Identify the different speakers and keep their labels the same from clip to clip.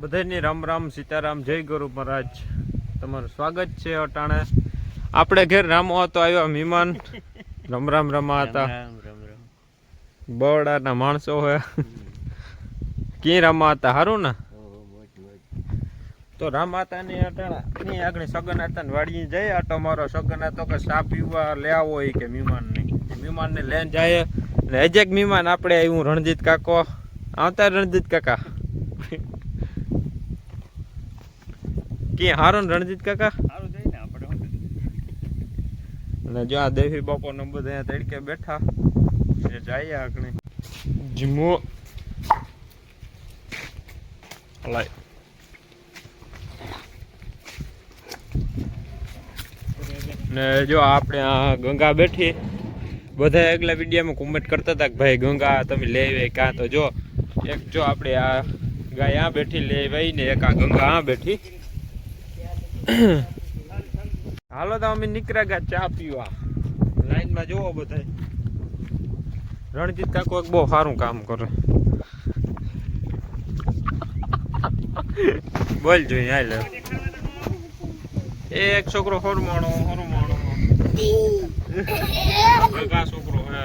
Speaker 1: બધાની રામ રામ સીતારામ જય ગુરુ મહારાજ. તમારું સ્વાગત છે અટાણે. આપણે ઘેર રામો હતો આવ્યા મહેમાન. રામ રામ રમા હતા બરડાના માણસો હોય કે રમા હતા? સારું ને? તો રામ માતાની અટાણા ની આગળ સગન હતા ને વાડી જાય આટો મારો સગન હતો કે સા પીવા લે આવો ઈ કે મહેમાન ને મહેમાન ને લઈને જાય. ને એજેક મહેમાન આપણે આવ્યું રણજીત કાકો. આવતા રણજીત કાકા. કે હારો ને રણજીત કાકા?
Speaker 2: સારું જઈને આપણે
Speaker 1: અને જો આ દેવી બાપો ને બધા તડકે બેઠા. એ જઈએ આગળ. જીમો. લાય. ને જો આપણે આ ગંગા બેઠી. બધા આગલા વિડીયોમાં કોમેન્ટ કરતા હતા કે ભાઈ ગંગા તમે લઈ આવી કાં તો જો એક જો આપણે આ ગાય આ બેઠી આવી ને એક આ ગંગા આ બેઠી. હાલો તો અમે નીકળ્યા ગયા ચા પીવા. લાઈનમાં જોવો બધા રણજીત કાકો એક બહુ સારું કામ કરે. બોલ જોઈએ હાલ એક છોકરો હરમાણો હરમાણો. ભેગા છોકરો હે.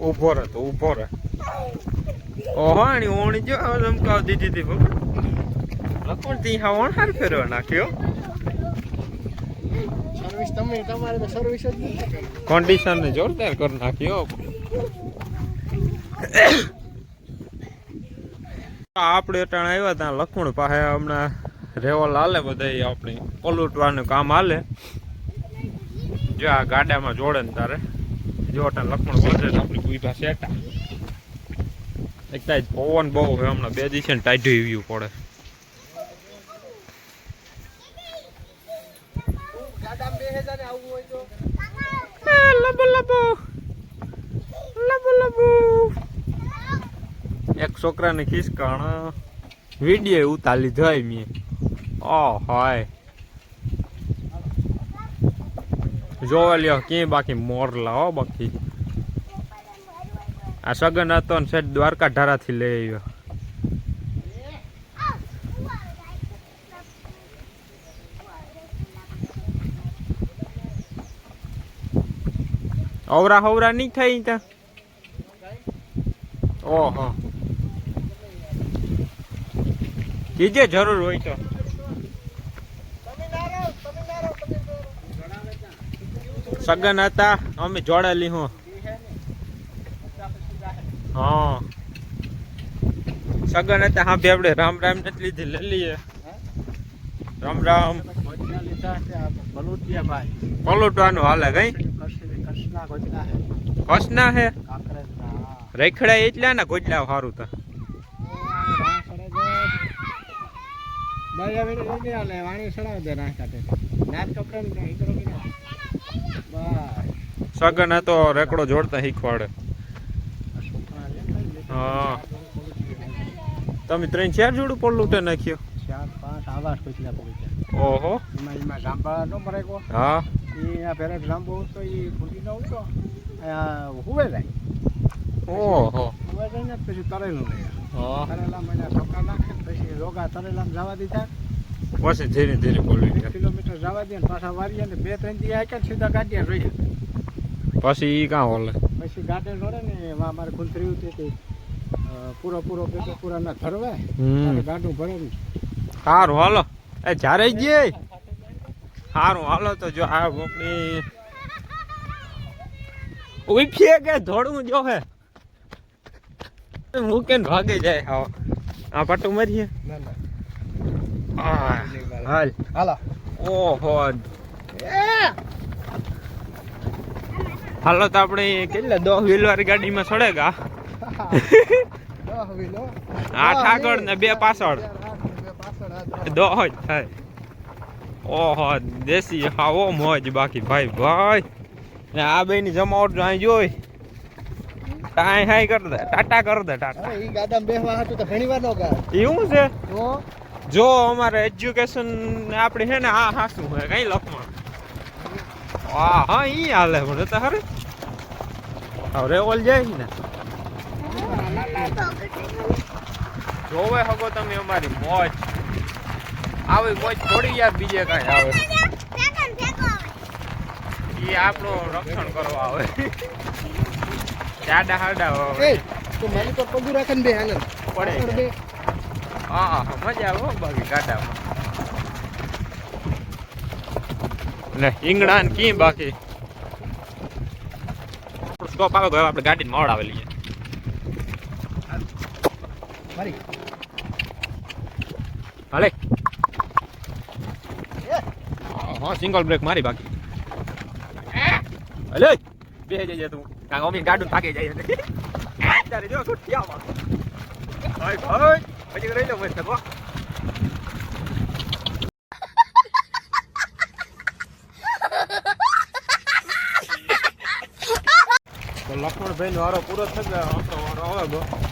Speaker 1: ઊભો રહે તો ઊભો રહે. ઓહાણી ઓણી જો ધમકાવ દીધી હતી લખણ તી હા ઓણ હાર ફેરવા નાખ્યો.
Speaker 2: સર્વિસ તમે તમારે તો સર્વિસ જ
Speaker 1: કન્ડિશન ને જોરદાર કરી નાખ્યો. આપણે અટાણે આવ્યા ત્યાં લખણ પાસે હમણાં રેવલ હાલે બધા આપણે. પલુટવાનું કામ હાલે. જો આ ગાડામાં જોડે ને તારે. જો અટાણે લખણ તો આપણી પાસે સેટા એક તાજ પવન બહુ છે હમણાં. બે દિવસે ટાઢું ટાઈટ પડે. એક છોકરાને ખિસકાણ. વીડિયો ઉતાલી જાય મેં. ઓ હાય. જોવા લ્યો ક્યાંય બાકી મોર હો બાકી. આ સગન હતો ને સેટ દ્વારકા ધારાથી લઈ આવ્યો. અવરા હવરા નહીં થાય ત્યાં? ઓહો. કીજે જરૂર હોય તો. સગન હતા, અમે જોડેલી હા. સગન હતા હા ભાઈ આપણે રામ રામ નથી લીધી લઈ લઈએ. રામ રામ. પલોટવાનું હાલે કઈ કસના હે? રેખડા એટલા ને ગોજલા સારું તો. સગન હતો રેકડો જોડતા શીખવાડે. હા. તમે ત્રણ ચાર જોડું લૂંટે નાખ્યો?
Speaker 2: ચાર પાંચ આવાસ કોચલા પડી
Speaker 1: ઓહો.
Speaker 2: એમાં એમાં જાંબા નો મરે કો
Speaker 1: હા.
Speaker 2: એ આ ફેરે જાંબો તો એ ફૂટી ન ઉતો આ હુવે જાય.
Speaker 1: ઓહો.
Speaker 2: હુવે જાય ને પછી તરેલું લે
Speaker 1: હા.
Speaker 2: તરેલા મને ઠોકા નાખે પછી રોગા તરેલા જવા દીધા.
Speaker 1: પછી ધીરે ધીરે બોલવી
Speaker 2: કિલોમીટર જવા દે પાછા વારીએ ને બે ત્રણ દી આક્યા સીધા ગાડીએ જોઈએ
Speaker 1: પછી ઈ કાં ઓલે
Speaker 2: પછી ગાડે જોડે ને એમાં અમારે ખુલ હતી. તે પૂરો પૂરો પેટો પૂરા ના ધરવે
Speaker 1: હમ.
Speaker 2: ત્યારે ગાડું ભરે ને
Speaker 1: સારું હાલો. એ જ્યારે જઈએ. સારું હાલો તો જો આ આપણી ઉઠીએ કે ધોળું જો હે? મૂકે ને ભાગે જાય? હા આ પાટું મારીએ.
Speaker 2: ના ના.
Speaker 1: આ, હાલ.
Speaker 2: હાલો.
Speaker 1: ઓહો. હાલો તો આપણે કેટલા દસ વ્હીલ વાળી ગાડીમાં સડેગા?
Speaker 2: દહ વિલો
Speaker 1: આઠ આગળ ને બે પાછળ.
Speaker 2: બે પાછળ હાથ.
Speaker 1: દો જ થાય. ઓહો દેશી હાવો મોજ બાકી. ભાઈ ભાઈ. ને આ બેની જમાવટ અહીં જોઈ. ટાઈ હાઈ કર દે ટાટા કર દે ટાટા.
Speaker 2: ઈ ગાડામાં બેહવા હતું તો ઘણી વાર નો ગા
Speaker 1: એવું છે? જો. અમારે એજ્યુકેશન આપણે છે ને આ હાસું હોય કઈ લખમાં? હા હા ઈ હાલે પણ તો હરે. હવે ઓલ જાય ને. જોવે હગો તમે અમારી મોજ. આવી મોજ થોડી યાર બીજે કાંઈ આવે. એ આપણું રક્ષણ કરવા આવે. જાડા હાડા
Speaker 2: હોય તો મને તો પગું રાખે ને બે આનંદ
Speaker 1: પડે હા હા મજા આવે બાકી ગાડામાં. ને ઈંગણા ને કી બાકી સ્ટોપ આવે ગયો આપણે ગાડી મોડ આવેલી છે.
Speaker 2: મારી.
Speaker 1: Vale. હા સિંગલ બ્રેક મારી બાકી. હલે. બે જઈએ તું. કાં અમી ગાડું થાકી જાય ત્યારે જો છૂટી આવા હાય હાય પછી રહી લો હો તો લક્ષ્મણભાઈ નો આરો પૂરો થઈ ગયો. આપણો વારો આવે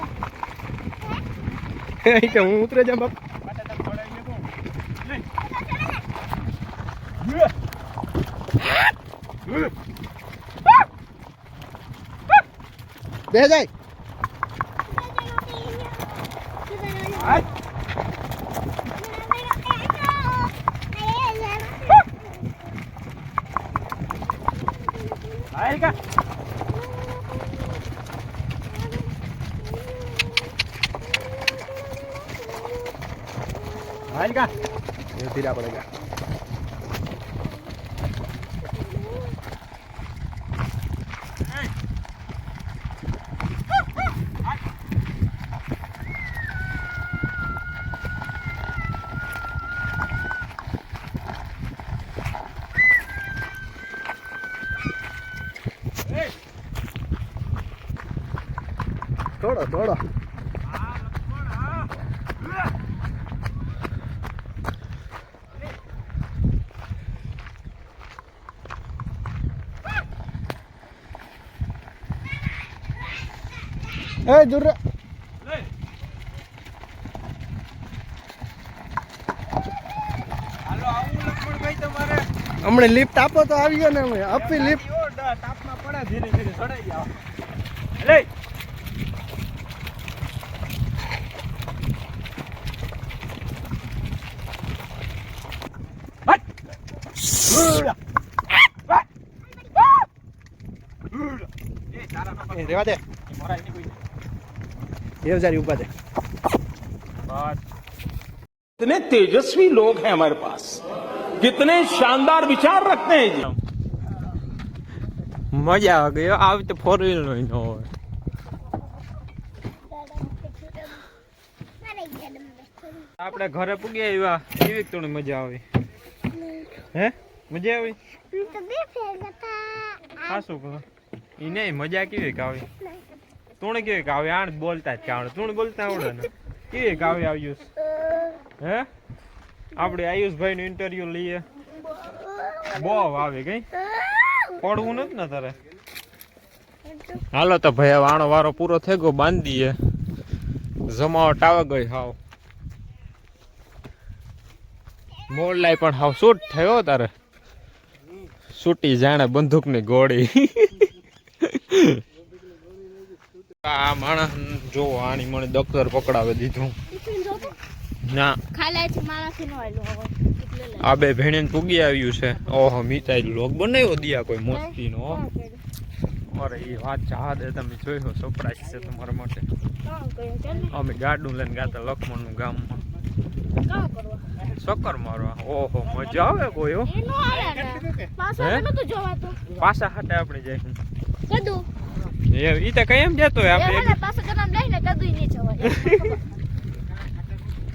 Speaker 2: કે હું ઉતરે જા બાપ? બે જાય. Venga. Voy a tirar
Speaker 1: por acá. Laxmanbhai તમારે
Speaker 2: હમણે લિફ્ટ આપો તો આવી ગયો ને અમે. આપી લિફ્ટ
Speaker 1: તાપમાં પડે ધીરે ધીરે ચડાઈ જાવ લે.
Speaker 2: રેવા દે. દેવજારી ઉભા દે
Speaker 3: कितने तेजस्वी लोग हैं हमारे पास कितने शानदार विचार रखते हैं जी
Speaker 1: મજા આવે ગયો આવી તો ફોર વ્હીલ નો ન હોય આપણે ઘરે પૂગી આવ્યા કેવી થોડી મજા આવી હે મજા આવી હા શું કહો ઈ નહીં મજા કેવી કે આવી તું કેવી કે આવી આણ બોલતા જ આવડે તું બોલતા આવડે ને. કેવી કે આવી આયુષ? હે? આપણે આયુષભાઈ નું ઇન્ટરવ્યુ લઈએ. બહુ આવે કઈ? પડવું નથી ને તારે હાલો તો ભાઈ, હવે આણો વારો પૂરો થઈ ગયો, બાંધીએ. જમાવટ આવે ગઈ હાવ. મોરલાઈ પણ હાવ શૂટ થયો તારે છૂટી જાણે બંદૂકની ગોળી. આ માણસ જો આની મને દફતર પકડાવે દીધું. ના.
Speaker 4: નો.
Speaker 1: આ બે ભેણીને પૂગી આવ્યું છે. ઓહો મિતાઈ લોક બનાવ્યો દિયા કોઈ મસ્તીનો હો. અરે એ વાત ચાહ દે તમે જોયો સરપ્રાઈઝ છે તમારા માટે.
Speaker 4: ને
Speaker 1: અમે ગાડું લઈને ગાતા લખમણનું ગામમાં.
Speaker 4: કામ કરવા?
Speaker 1: ચક્કર મારવા. ઓહો મજા આવે કોઈ
Speaker 4: નો ને. પાછો
Speaker 1: હાટે આપણે જઈશું.
Speaker 4: કદું
Speaker 1: એ ઈ તો કઈ એમ જતો હોય
Speaker 4: એ
Speaker 1: આપણે
Speaker 4: મને પાછો જન્મ લઈને કદું નહીં જવાય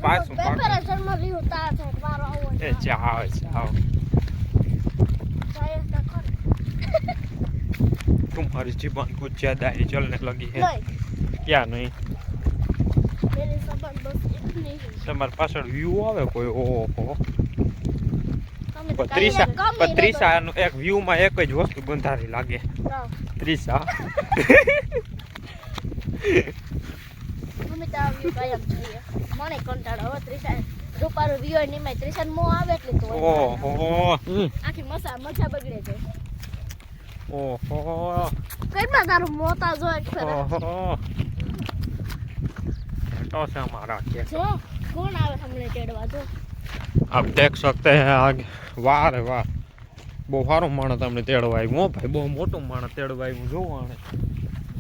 Speaker 1: પાછું
Speaker 4: પેપર
Speaker 1: પાછું
Speaker 4: જન્મ રહ્યું તાર છે મારો આવો
Speaker 1: એ ચાવ ચાવ
Speaker 4: જાય તો ખરું.
Speaker 1: तुम्हारी जीवन कुछ ज्यादा ही चलने लगी है
Speaker 4: નહીં
Speaker 1: ક્યાં નહીં
Speaker 4: मेरी सबन बस इतनी ही
Speaker 1: તમારી પાછળ વ્યૂ આવે કોઈ ઓહો
Speaker 4: हमें तो
Speaker 1: ત્રીસા
Speaker 4: कम ही
Speaker 1: ત્રીસા એક વ્યૂ માં એક જ વસ્તુ બંધારી લાગે
Speaker 4: रहता।
Speaker 1: ત્રીસ
Speaker 4: હા મને કંટાળો હવે ત્રીસા રૂપારો વિયો ની મેં ત્રીસા મો આવે એટલે તો
Speaker 1: ઓહો.
Speaker 4: આખી મસા મજા બગડે છે.
Speaker 1: ઓહો.
Speaker 4: કેટલા તારું મોતા જો એક ફેર
Speaker 1: ઓહો. ઘટો છે મારા કે.
Speaker 4: જો કોણ આવે હમણે ચડવા જો.
Speaker 1: આપ દેખ સકતે હે આગ. વાહ રે વાહ. બહુ સારો માણસ તમને તેડવા આવ્યું હો ભાઈ બહુ મોટું માણસ તેડવા આવ્યું જોવો આણે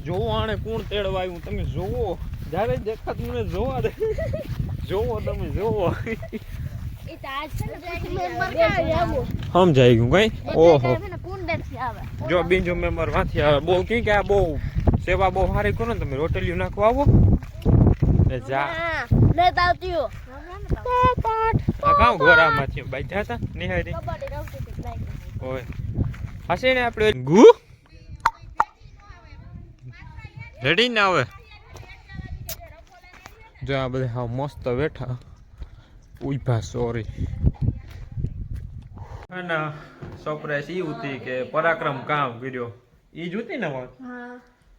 Speaker 1: જોવો આણે કોણ તેડવા આવ્યું તમે જોવો. જ્યારે દેખાત મને જોવા દે. જોવો તમે જોવો.
Speaker 4: એ તો આજ છે ને મેમ્બર ક્યાં આવું
Speaker 1: સમજાઈ ગયું કઈ? ઓહો. જો બીજો મેમ્બર વાંથી આવે. બહુ કી કે આ બહુ સેવા બહુ સારી કરો ને તમે રોટલીઓ નાખવા આવો. એ જા.
Speaker 4: લેતા આવતી હો.
Speaker 1: આ કામ ગોરામાંથી બાઈ જાતા નિહારી. ઓય. હશે ને આપણે ગુ? રેડી ને આવે. જો આ બધા હા મસ્ત બેઠા. ઊભા સોરી ના સરપ્રાઈઝ ઈ હતી કે પરાક્રમ કામ કર્યો. ઈ જ હતી ને વાત?
Speaker 4: હા.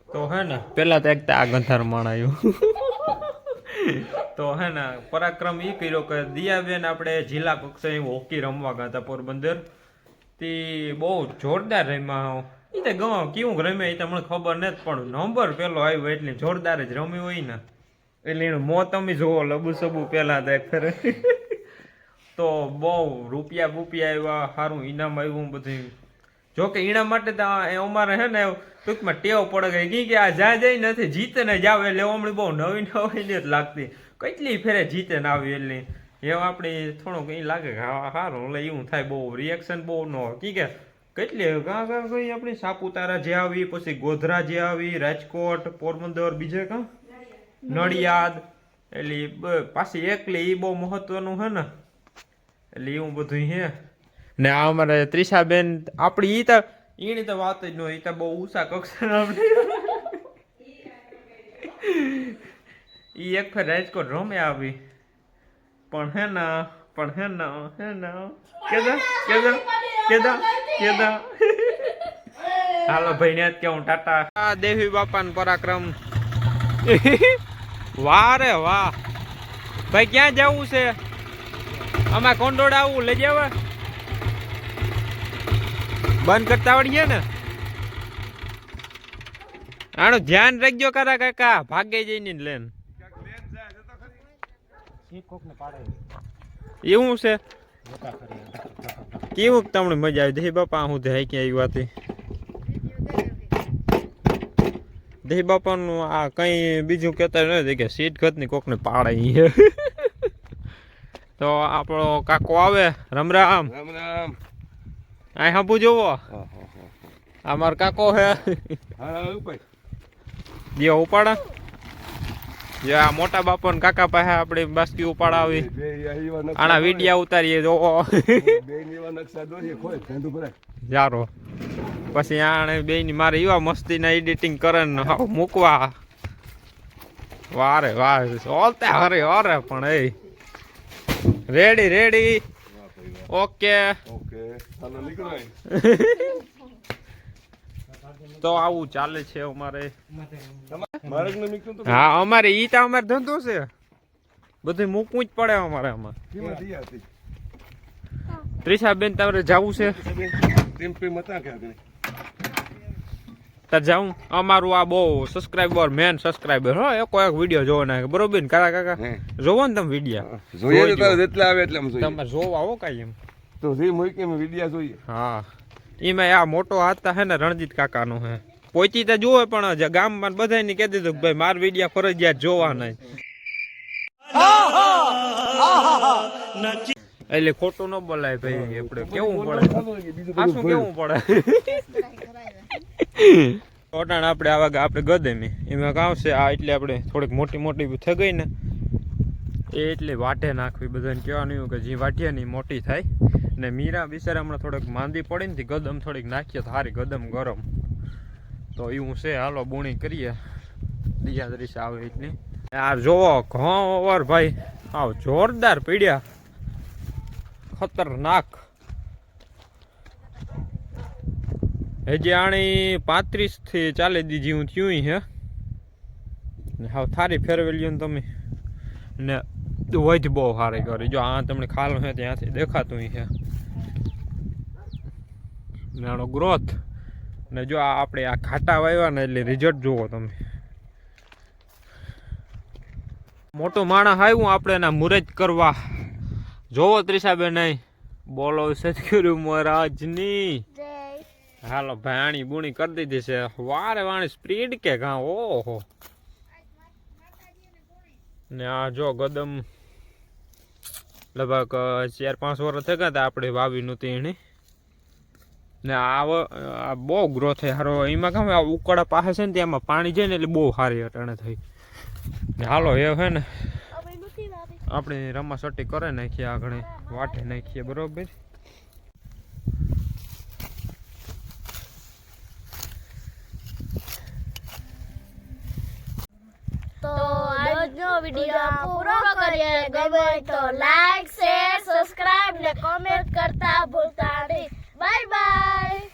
Speaker 1: તો હે ને પેલા તો એક તો આ ગંધાર માણાયું. તો હે ને પરાક્રમ ઈ કર્યો કે દિયાબેન આપણે જિલ્લા કક્ષાએ હોકી રમવા ગયા હતા પોરબંદર. તે બહુ જોરદાર રમ્યા એ તો ગમે, કેવું રમે એ તો ખબર નથી, પણ નંબર પેલો આવ્યો એટલે જોરદાર જ રમ્યું હોય ને. એટલે એનું મો તમે જોવો લબુ સબુ પેલા તો એક તો બહુ રૂપિયા બુપિયા આવ્યા સારું ઇનામ આવ્યું બધું. જો કે એના માટે તો અમારે હે ને, ટૂંકમાં ટેવ પડે ગઈ. કી આ જા જઈ નથી જીતે ને જાવ એટલે હમણાં બહુ નવી નવી જ લાગતી. કેટલી ફેરે જીતે ને આવી એટલે એવું આપણે થોડુંક એ લાગે કે હા સારું એટલે એવું થાય બહુ રિએક્શન બહુ ન કી કે કેટલી કાં કાં કઈ આપણી સાપુતારા જે આવી પછી ગોધરા જે આવી રાજકોટ પોરબંદર બીજે કાં? નડિયાદ. એટલે પાછી એકલી એ બહુ મહત્વનું હે ને? એટલે એવું બધું હે. ને આ અમારે ત્રિષાબેન આપણી ઈ તો એની તો વાત જ ન એ તો બહુ ઊંચા કક્ષાના આપણી. એ એક રાજકોટ રમે આવી. પણ હે ના પણ હે ને હે ના. કેદા કેદા કેદા કેદા. હાલો ભાઈ ને કે હું ટાટા. આ દેવી બાપાનો પરાક્રમ. વાહ રે વાહ. ભાઈ ક્યાં જવું છે? આમાં કોંડોડા આવું લઈ જવા. બંધ કરતા આવડીએ ને. આનું ધ્યાન રાખજો કરા કાકા ભાગે જઈને લેન એવું છે? કેવું તમને મજા આવી? દહી બાપા હું ધ્યાય ક્યાં આવ્યું હતી દહી બાપાનું આ કંઈ બીજું કહેતા નથી કે સીટ ઘટની કોકને પાડે. તો આપણો કાકો આવે રમ રામ.
Speaker 5: રામ રામ.
Speaker 1: આ હાંભુ જોવો. આ મારો કાકો હે.
Speaker 5: હા
Speaker 1: ઉપાડા. જે આ મોટા બાપો ને કાકા પાસે આપણે બાસ્કી
Speaker 5: ઉપાડાવી.
Speaker 1: આના વિડિયા ઉતારીએ
Speaker 5: જો.
Speaker 1: જારો. પછી આને બે ની મારે એવા મસ્તી ના એડિટિંગ કરે ને મૂકવા. વારે વારે ઓલતા હરે હરે પણ એ. રેડી રેડી ઓકે
Speaker 5: ઓકે ચાલો નીકળો
Speaker 1: તો આવું ચાલે છે અમારે હા અમારે ઈ તો અમારે ધંધો છે. બધું મૂકવું જ પડે અમારે આમાં.
Speaker 5: ત્રિષા
Speaker 1: બેન તમારે જવું છે? તાર જાઉં અમારું આ બહુ સબસ્ક્રાઇબર મેન સબસ્ક્રાઇબર હો એકો એક વીડિયો જોવો નાખે બરોબર ને કાકા કાકા? જોવો ને તમે વીડિયો
Speaker 5: જોઈએ તો જેટલા આવે એટલે
Speaker 1: તમારે જોવા હો કાઈ એમ.
Speaker 5: તો જે મૂકી વિડિયા જોઈએ.
Speaker 1: હા. એમાં આ મોટો હાથ હે ને રણજીત કાકાનો હે. પોચી તો જોવે પણ ગામમાં બધાને કહી દીધું ભાઈ, માર વિડીયા ફરજિયાત જોવાના એટલે ખોટું ન બોલાય ભાઈ, આપણે કેવું પડે? પાછું કેવું પડે? ઓટાણ આપણે આવા આપણે ગદે મેં એમાં કામ આ એટલે આપણે થોડીક મોટી મોટી થઈ ગઈ ને. એ એટલે વાટે નાખવી બધાને કહેવાનું કે જે વાટીએ ને ઈ મોટી થાય. ને મીરા બિચારા હમણાં થોડીક માંદી પડી ને ગદમ થોડીક નાખીએ તો સારી ગદમ ગરમ. તો એવું છે. હાલો, બુણી કરીએ. દ્રશ્ય આવે એટલી. યાર જોવો ઓવર ભાઈ. આવ જોરદાર પીડ્યા. ખતરનાક. હજી આણી પાંત્રીસથી ચાલી દીધી હું થયું હે. ને હાવ થારી ફેરવેલી ને તમે. ને વધ બહુ સારી કરી. જો આ તમને ખાલું છે ત્યાંથી દેખાતું છે ને આનો ગ્રોથ ને જો આ આપણે આ ઘાટા વાવ્યા ને એટલે રિઝલ્ટ જુઓ તમે. મોટું માણસ આવ્યું આપણે એના મુરજ કરવા. જોવો ત્રિષાબેન નહીં બોલો સદગુરુ મહારાજની.
Speaker 4: હાલો
Speaker 1: હાલો ભાણી બુણી કરી દીધી છે. વારે વાણી સ્પીડ કે ઘા? ઓહો. ને આ જો ગદમ લગભગ ચાર પાંચ વર્ષ થઈ ગયા હતા આપણે વાવી નહોતી એની ને આ આ બહુ ગ્રોથ છે સારો એમાં કેમ આ ઉકળા પાસે છે ને તેમાં પાણી જાય ને એટલે બહુ સારી અટાણે થઈ. ને હાલો એ છે ને આપણે રમા સટી કરે નાખીએ આગળ વાટે નાખીએ બરોબર?
Speaker 4: તો આજનો વીડિયો પૂરો કરીએ. ગમે તો લાઈક શેર સબસ્ક્રાઇબ ને કોમેન્ટ કરતા ભૂલતા Bye bye.